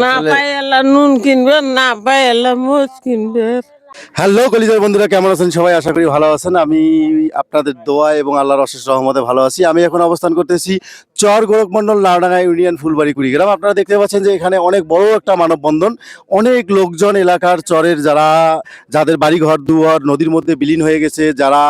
না নুন কিনবে না মোচ কিনবে। হ্যালো কলিজার বন্ধুরা কেমন আছেন সবাই? আশা করি ভালো আছেন। আমি আপনাদের দোয়া এবং আল্লাহর অশেষ রহমতে ভালো আছি। আমি এখন অবস্থান করতেছি চর গোরখমন্ডল লাউডাঙ্গা ইউনিয়ন ফুলবাড়ি কুড়িগ্রাম। আপনারা দেখতে পাচ্ছেন যে এখানে অনেক বড় একটা মানববন্ধন। অনেক লোকজন এলাকার চরের যারা, যাদের বাড়ি ঘর দুয়ার, নদীর মধ্যে বিলীন হয়ে গেছে, যারা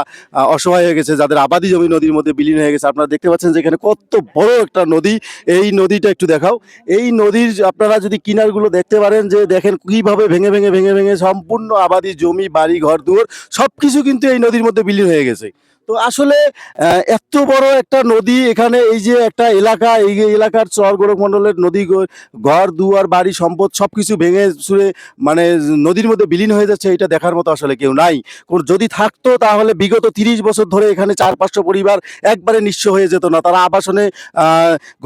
অসহায় হয়ে গেছে, যাদের আবাদি জমি নদীর মধ্যে বিলীন হয়ে গেছে, আপনারা দেখতে পাচ্ছেন যে এখানে কত বড় একটা নদী। এই নদীটা একটু দেখাও। এই নদীর আপনারা যদি কিনারগুলো দেখতে পারেন যে দেখেন কীভাবে ভেঙে ভেঙে ভেঙে ভেঙে সম্পূর্ণ আবাদি জমি বাড়ি ঘর দুয়ার সব কিছু কিন্তু এই নদীর মধ্যে বিলীন হয়ে গেছে। তো আসলে এত বড় একটা নদী এখানে, এই যে একটা এলাকা, এই এলাকার চর গোরখমণ্ডলের নদী ঘর, দুয়ার, বাড়ি, সম্পদ সবকিছু ভেঙে চুরে মানে নদীর মধ্যে বিলীন হয়ে যাচ্ছে, এটা দেখার মতো আসলে কেউ নাই। যদি থাকতো তাহলে বিগত তিরিশ বছর ধরে এখানে চার, পাঁচশো পরিবার একবারে নিঃস্ব হয়ে যেত না। তারা আবাসনে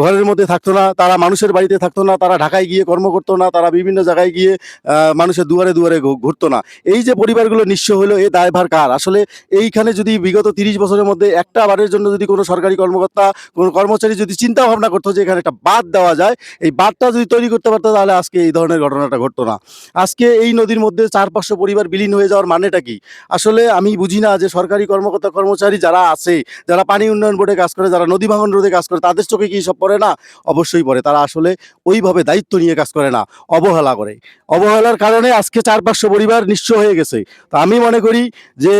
ঘরের মধ্যে থাকতো না, তারা মানুষের বাড়িতে থাকতো না, তারা ঢাকায় গিয়ে কর্ম করতো না, তারা বিভিন্ন জায়গায় গিয়ে মানুষের দুয়ারে দুয়ারে ঘুরতো না। এই যে পরিবারগুলো নিঃস্ব হলো এই দায়ভার কার? আসলে এইখানে যদি বিগত তিরিশ বছরের মধ্যে একটা বারের জন্য যদি কোনো সরকারি কর্মকর্তা, কোনো কর্মচারী যদি চিন্তা ভাবনা করতো যে এখানে একটা বাদ দেওয়া যায়, এই বাঁধটা যদি তৈরি করতে পারতো তাহলে আজকে এই ধরনের ঘটনাটা ঘটতো না। আজকে এই নদীর মধ্যে চার পাঁচশো পরিবার বিলীন হয়ে যাওয়ার মানেটা কি? আসলে আমি বুঝি না যে সরকারি কর্মকর্তা, কর্মচারী যারা আছে, যারা পানি উন্নয়ন বোর্ডে কাজ করে, যারা নদী ভাঙন রোধে কাজ করে, তাদের চোখে কি সব পড়ে না? অবশ্যই পড়ে। তারা আসলে ওইভাবে দায়িত্ব নিয়ে কাজ করে না, অবহেলা করে। অবহেলার কারণে আজকে চার পাঁচশো পরিবার নিঃস্ব হয়ে গেছে। তো আমি মনে করি যে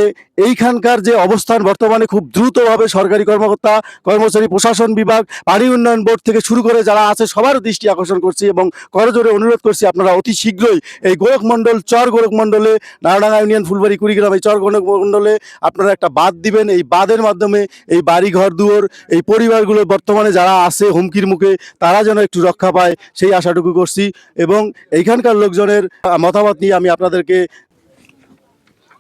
এইখানকার যে অবস্থান বর্তমানে খুব দ্রুতভাবে সরকারি কর্মকর্তা, কর্মচারী, প্রশাসন বিভাগ, পানি উন্নয়ন বোর্ড থেকে শুরু করে যারা আছে সবার দৃষ্টি আকর্ষণ করছি এবং করজোরে অনুরোধ করছি আপনারা অতি শীঘ্রই এই গোরখমণ্ডল চর গোরখমণ্ডলে নারাডাঙ্গা ইউনিয়ন ফুলবাড়ি কুড়িগ্রাম এই চর গোরখমণ্ডলে আপনারা একটা বাঁধ দিবেন। এই বাঁধের মাধ্যমে এই বাড়ি, ঘর, দুয়ার, এই পরিবারগুলো বর্তমানে যারা আছে হুমকির মুখে, তারা যেন একটু রক্ষা পায়, সেই আশাটুকু করছি এবং এইখানকার লোকজনের মতামত নিয়ে আমি আপনাদেরকে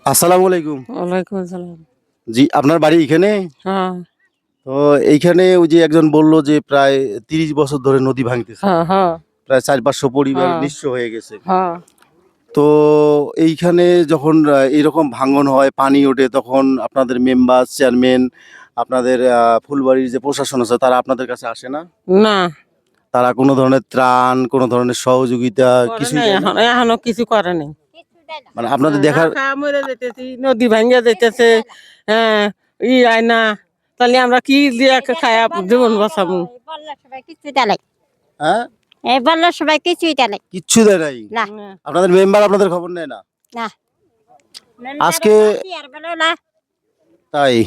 আসসালামু আলাইকুম। ওয়ালাইকুম আসসালাম। জি আপনার বাড়ি এখানে হ্যাঁ। তো এইখানে ওই যে একজন বলল যে প্রায় তিরিশ বছর ধরে নদী ভাঙতেছে। হ্যাঁ হ্যাঁ। প্রায় চার পাঁচশো পরিবার। নিঃস্ব হয়ে গেছে। তো এইখানে যখন এরকম ভাঙন হয় পানি ওঠে তখন আপনাদের মেম্বার চেয়ারম্যান আপনাদের ফুলবাড়ির যে প্রশাসন আছে তারা আপনাদের কাছে আসে না? না। তারা কোনো ধরনের ত্রাণ কোনো ধরনের সহযোগিতা কিছু এখনও কিছু করে নাই। মানে আপনাদের দেখার মরে যেতেছি নদী ভাঙ্গা যেতেছে হ্যাঁ ই আয় না। তাহলে আমরা কি দিয়ে খায়া জীবন বাঁচাবো কিছু দেয় নাই। হ্যাঁ? এই বললার সবাই কিছুই দেয় নাই। কিচ্ছু দেয় নাই? না। আপনাদের মেম্বার আপনাদের খবর নেয় না? না। আজকে- আর তাই?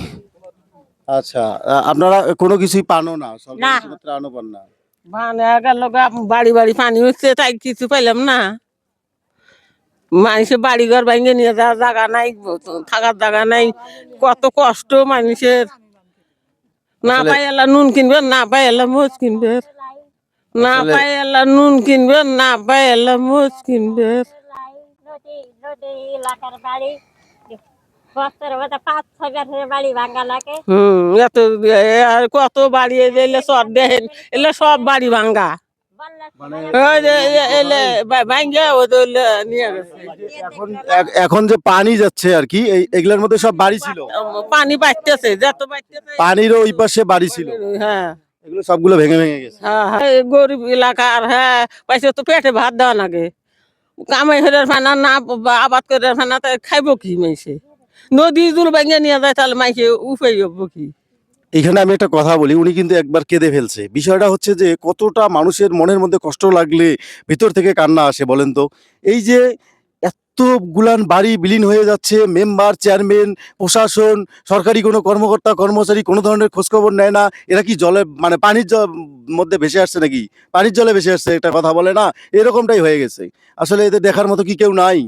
আচ্ছা আপনারা কোনো কিছুই পানো না? সরকারি না। ত্রাণও পান না? বাড়ি বাড়ি পানি হচ্ছে তাই কিছু পাইলাম না। মানুষের বাড়ি ঘর ভাঙে নিয়ে যাওয়ার জায়গা নাই থাকার জায়গা নাই। কত কষ্ট মানুষের। না পাই এলা নুন কিনবে না পাই এলা মোচ কিনবে না পাই এলা নুন কিনবে না পাই এলা মোচ কিনবে কত বাড়ি এলে সব দেখেন এলে সব বাড়ি ভাঙ্গা। এখন যে পানি যাচ্ছে আর কি এগুলোর মধ্যে সব বাড়ি ছিল। পানি বাড়তেছে যত বাড়তেছে। পানির ওই পাশে বাড়ি ছিল। হ্যাঁ। এগুলো সবগুলো ভেঙে ভেঙে গেছে। হ্যাঁ হ্যাঁ গরিব এলাকার হ্যাঁ পয়সা তো পেটে ভাত দেওয়া লাগে। কামাই হরে ফানা না আবাদ করে ফানা তাই খাইব কি মাইসে নদী জুল ভেঙে নিয়ে যায় তাহলে মাইসে উপাই হব কি? এখানে আমি একটা কথা বলি, উনি কিন্তু একবার কেঁদে ফেলছে। বিষয়টা হচ্ছে যে, কতটা মানুষের মনের মধ্যে কষ্ট লাগলে ভিতর থেকে কান্না আসে বলেন তো? এই যে এত গুলান বাড়ি বিলীন হয়ে যাচ্ছে, মেম্বার, চেয়ারম্যান, প্রশাসন, সরকারি কোনো কর্মকর্তা, কর্মচারী কোনো ধরনের খোঁজখবর নেয় না, এরা কি জলে মানে পানির মধ্যে ভেসে আসছে নাকি? পানির জলে ভেসে আসছে, একটা কথা বলে না? এরকমটাই হয়ে গেছে। আসলে এদের দেখার মতো কি কেউ নাই?